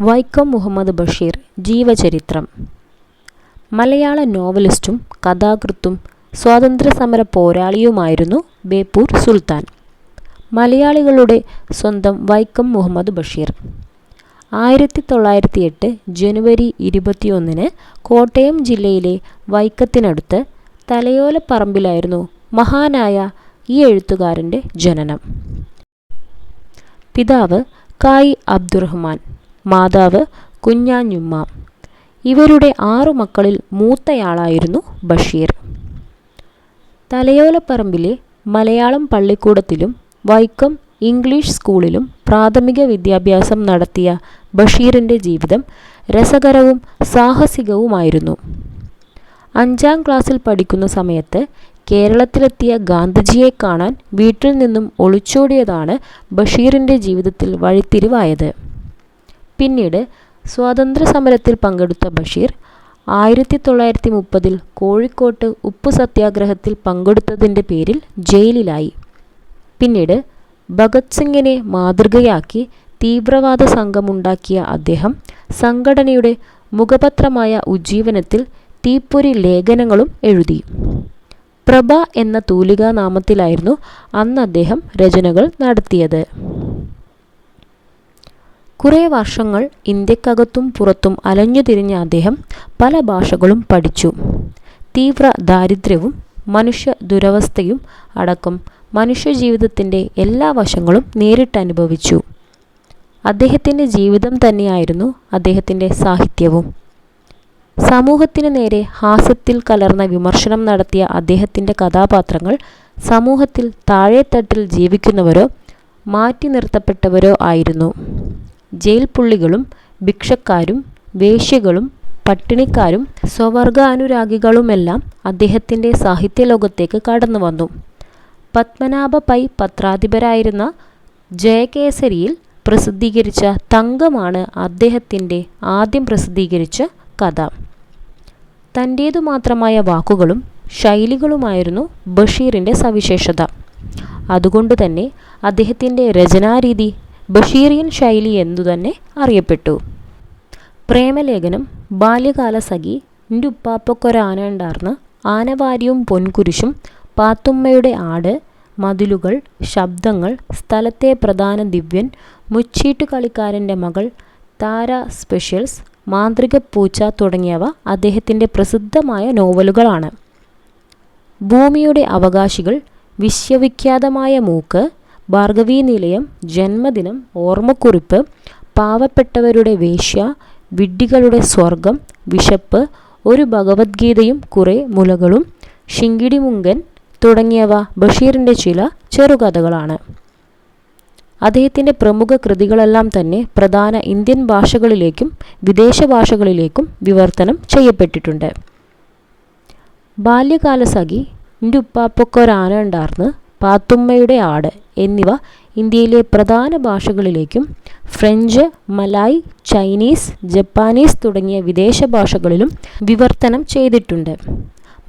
വൈക്കം മുഹമ്മദ് ബഷീർ ജീവചരിത്രം. മലയാള നോവലിസ്റ്റും കഥാകൃത്തും സ്വാതന്ത്ര്യസമര പോരാളിയുമായിരുന്നു ബേപ്പൂർ സുൽത്താൻ. മലയാളികളുടെ സ്വന്തം വൈക്കം മുഹമ്മദ് ബഷീർ. ആയിരത്തി തൊള്ളായിരത്തി എട്ട് ജനുവരി ഇരുപത്തിയൊന്നിന് കോട്ടയം ജില്ലയിലെ വൈക്കത്തിനടുത്ത് തലയോലപ്പറമ്പിലായിരുന്നു മഹാനായ ഈ എഴുത്തുകാരന്റെ ജനനം. പിതാവ് കായി അബ്ദുറഹ്മാൻ. മാതാവ് കുഞ്ഞാഞ്ഞുമ്മ. ഇവരുടെ ആറു മക്കളിൽ മൂത്തയാളായിരുന്നു ബഷീർ. തലയോലപ്പറമ്പിലെ മലയാളം പള്ളിക്കൂടത്തിലും വൈക്കം ഇംഗ്ലീഷ് സ്കൂളിലും പ്രാഥമിക വിദ്യാഭ്യാസം നടത്തിയ ബഷീറിന്റെ ജീവിതം രസകരവും സാഹസികവുമായിരുന്നു. അഞ്ചാം ക്ലാസ്സിൽ പഠിക്കുന്ന സമയത്ത് കേരളത്തിലെത്തിയ ഗാന്ധിജിയെ കാണാൻ വീട്ടിൽ നിന്നും ഒളിച്ചോടിയതാണ് ബഷീറിന്റെ ജീവിതത്തിൽ വഴിത്തിരിവായത്. പിന്നീട് സ്വാതന്ത്ര്യസമരത്തിൽ പങ്കെടുത്ത ബഷീർ ആയിരത്തി തൊള്ളായിരത്തി മുപ്പതിൽ കോഴിക്കോട്ട് ഉപ്പു സത്യാഗ്രഹത്തിൽ പങ്കെടുത്തതിന്റെ പേരിൽ ജയിലിലായി. പിന്നീട് ഭഗത് സിംഗിനെ മാതൃകയാക്കി തീവ്രവാദ സംഘമുണ്ടാക്കിയ അദ്ദേഹം സംഘടനയുടെ മുഖപത്രമായ ഉജ്ജീവനത്തിൽ തീപ്പൊരി ലേഖനങ്ങളും എഴുതി. പ്രഭ എന്ന തൂലികാനാമത്തിലായിരുന്നു അന്ന് അദ്ദേഹം രചനകൾ നടത്തിയത്. കുറേ വർഷങ്ങൾ ഇന്ത്യക്കകത്തും പുറത്തും അലഞ്ഞുതിരിഞ്ഞ അദ്ദേഹം പല ഭാഷകളും പഠിച്ചു. തീവ്ര ദാരിദ്ര്യവും മനുഷ്യ ദുരവസ്ഥയും അടക്കം മനുഷ്യജീവിതത്തിന്റെ എല്ലാ വശങ്ങളും നേരിട്ടനുഭവിച്ചു. അദ്ദേഹത്തിന്റെ ജീവിതം തന്നെയായിരുന്നു അദ്ദേഹത്തിന്റെ സാഹിത്യവും. സമൂഹത്തിന് നേരെ ഹാസ്യത്തിൽ കലർന്ന വിമർശനം നടത്തിയ അദ്ദേഹത്തിന്റെ കഥാപാത്രങ്ങൾ സമൂഹത്തിൽ താഴെത്തട്ടിൽ ജീവിക്കുന്നവരോ മാറ്റി നിർത്തപ്പെട്ടവരോ ആയിരുന്നു. ജയിൽ പുള്ളികളും ഭിക്ഷക്കാരും വേശ്യകളും പട്ടിണിക്കാരും സ്വവർഗാനുരാഗികളുമെല്ലാം അദ്ദേഹത്തിന്റെ സാഹിത്യലോകത്തേക്ക് കടന്നു വന്നു പത്മനാഭ പൈ പത്രാധിപരായിരുന്ന ജയകേസരിയിൽ പ്രസിദ്ധീകരിച്ച തങ്കമാണ് അദ്ദേഹത്തിന്റെ ആദ്യം പ്രസിദ്ധീകരിച്ച കഥ. തന്റേതു മാത്രമായ വാക്കുകളും ശൈലികളുമായിരുന്നു ബഷീറിന്റെ സവിശേഷത. അതുകൊണ്ട് തന്നെ അദ്ദേഹത്തിന്റെ രചനാരീതി ബഷീറിയൻ ശൈലി എന്നു തന്നെ അറിയപ്പെട്ടു. പ്രേമലേഖനം ബാല്യകാല സഖി എന്റെ ഉപ്പാപ്പക്കൊരാന ഉണ്ടാർന്ന് ആനവാരിയും പൊൻകുരിശും പാത്തുമ്മയുടെ ആട് മതിലുകൾ ശബ്ദങ്ങൾ സ്ഥലത്തെ പ്രധാന ദിവ്യൻ മുച്ചീട്ട് കളിക്കാരന്റെ മകൾ താര സ്പെഷ്യൽസ് മാന്ത്രിക പൂച്ച തുടങ്ങിയവ അദ്ദേഹത്തിന്റെ പ്രസിദ്ധമായ നോവലുകളാണ്. ഭൂമിയുടെ അവകാശികൾ വിശ്വവിഖ്യാതമായ മൂക്ക് ഭാർഗവീ നിലയം ജന്മദിനം ഓർമ്മക്കുറിപ്പ് പാവപ്പെട്ടവരുടെ വേശ്യ വിഡ്ഢികളുടെ സ്വർഗം വിശപ്പ് ഒരു ഭഗവത്ഗീതയും കുറേ മുലകളും ശിങ്കിടിമുങ്കൻ തുടങ്ങിയവ ബഷീറിന്റെ ചില ചെറുകഥകളാണ്. അദ്ദേഹത്തിന്റെ പ്രമുഖ കൃതികളെല്ലാം തന്നെ പ്രധാന ഇന്ത്യൻ ഭാഷകളിലേക്കും വിദേശ ഭാഷകളിലേക്കും വിവർത്തനം ചെയ്യപ്പെട്ടിട്ടുണ്ട്. ബാല്യകാലസഖി എന്റെ ഉപ്പാപ്പൊക്കൊരാന ഉണ്ടാർന്ന് പാത്തുമ്മയുടെ ആട് എന്നിവ ഇന്ത്യയിലെ പ്രധാന ഭാഷകളിലേക്കും ഫ്രഞ്ച് മലായ് ചൈനീസ് ജപ്പാനീസ് തുടങ്ങിയ വിദേശ ഭാഷകളിലും വിവർത്തനം ചെയ്തിട്ടുണ്ട്.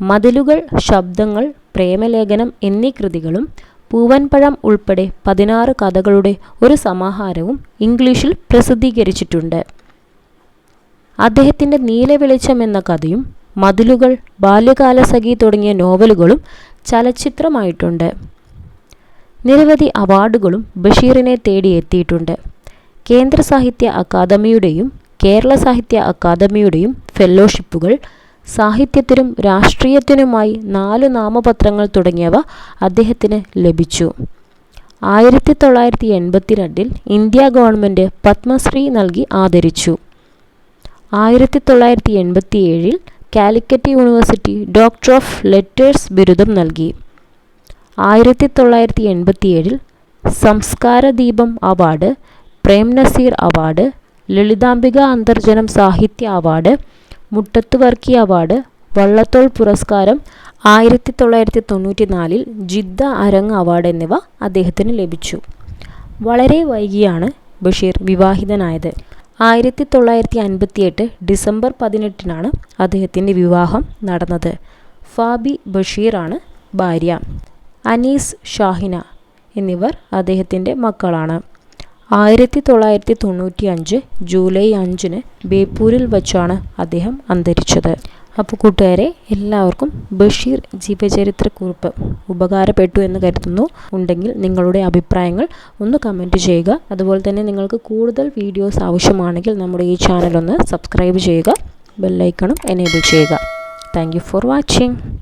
മതിലുകൾ ശബ്ദങ്ങൾ പ്രേമലേഖനം എന്നീ കൃതികളും പൂവൻപഴം ഉൾപ്പെടെ പതിനാറ് കഥകളുടെ ഒരു സമാഹാരവും ഇംഗ്ലീഷിൽ പ്രസിദ്ധീകരിച്ചിട്ടുണ്ട്. അദ്ദേഹത്തിന്റെ നീലവെളിച്ചം എന്ന കഥയും മതിലുകൾ ബാല്യകാലസഖി തുടങ്ങിയ നോവലുകളും ചലച്ചിത്രമായിട്ടുണ്ട്. നിരവധി അവാർഡുകളും ബഷീറിനെ തേടി എത്തിയിട്ടുണ്ട് കേന്ദ്ര സാഹിത്യ അക്കാദമിയുടെയും കേരള സാഹിത്യ അക്കാദമിയുടെയും ഫെല്ലോഷിപ്പുകൾ സാഹിത്യത്തിനും രാഷ്ട്രീയത്തിനുമായി നാല് നാമപത്രങ്ങൾ തുടങ്ങിയവ അദ്ദേഹത്തിന് ലഭിച്ചു. ആയിരത്തി തൊള്ളായിരത്തി എൺപത്തിരണ്ടിൽ ഇന്ത്യ ഗവൺമെന്റ് പത്മശ്രീ നൽകി ആദരിച്ചു. ആയിരത്തി തൊള്ളായിരത്തി എൺപത്തിയേഴിൽ Calicut university doctor of letters ബിരുദം നൽകി. ആയിരത്തി തൊള്ളായിരത്തി എൺപത്തിയേഴിൽ Samskara Deepam award Prem Nazir award Lalithambika Antharjanam Sahitya award Muttath Varkey award Vallathol പുരസ്കാരം ആയിരത്തി തൊള്ളായിരത്തി തൊണ്ണൂറ്റി നാലിൽ ജിദ്ദ അരങ് അവാർഡ് എന്നിവ അദ്ദേഹത്തിന് ലഭിച്ചു. വളരെ വൈകിയാണ് ബഷീർ വിവാഹിതനായത്. ആയിരത്തി തൊള്ളായിരത്തി അൻപത്തിയെട്ട് ഡിസംബർ പതിനെട്ടിനാണ് അദ്ദേഹത്തിന്റെ വിവാഹം നടന്നത്. ഫാബി ബഷീറാണ് ഭാര്യ. അനീസ് ഷാഹിന എന്നിവർ അദ്ദേഹത്തിന്റെ മക്കളാണ്. ആയിരത്തി തൊള്ളായിരത്തി തൊണ്ണൂറ്റി അഞ്ച് ജൂലൈ അഞ്ചിന് ബേപ്പൂരിൽ വച്ചാണ് അദ്ദേഹം അന്തരിച്ചത്. അപ്പോൾ കൂട്ടുകാരെ എല്ലാവർക്കും ബഷീർ ജീവചരിത്രക്കുറിപ്പ് ഉപകാരപ്പെട്ടു എന്ന് കരുതുന്നു. ഉണ്ടെങ്കിൽ നിങ്ങളുടെ അഭിപ്രായങ്ങൾ ഒന്ന് കമന്റ് ചെയ്യുക. അതുപോലെ തന്നെ നിങ്ങൾക്ക് കൂടുതൽ വീഡിയോസ് ആവശ്യമാണെങ്കിൽ നമ്മുടെ ഈ ചാനൽ ഒന്ന് സബ്സ്ക്രൈബ് ചെയ്യുക. ബെല്ലൈക്കണും എനേബിൾ ചെയ്യുക. Thank for watching.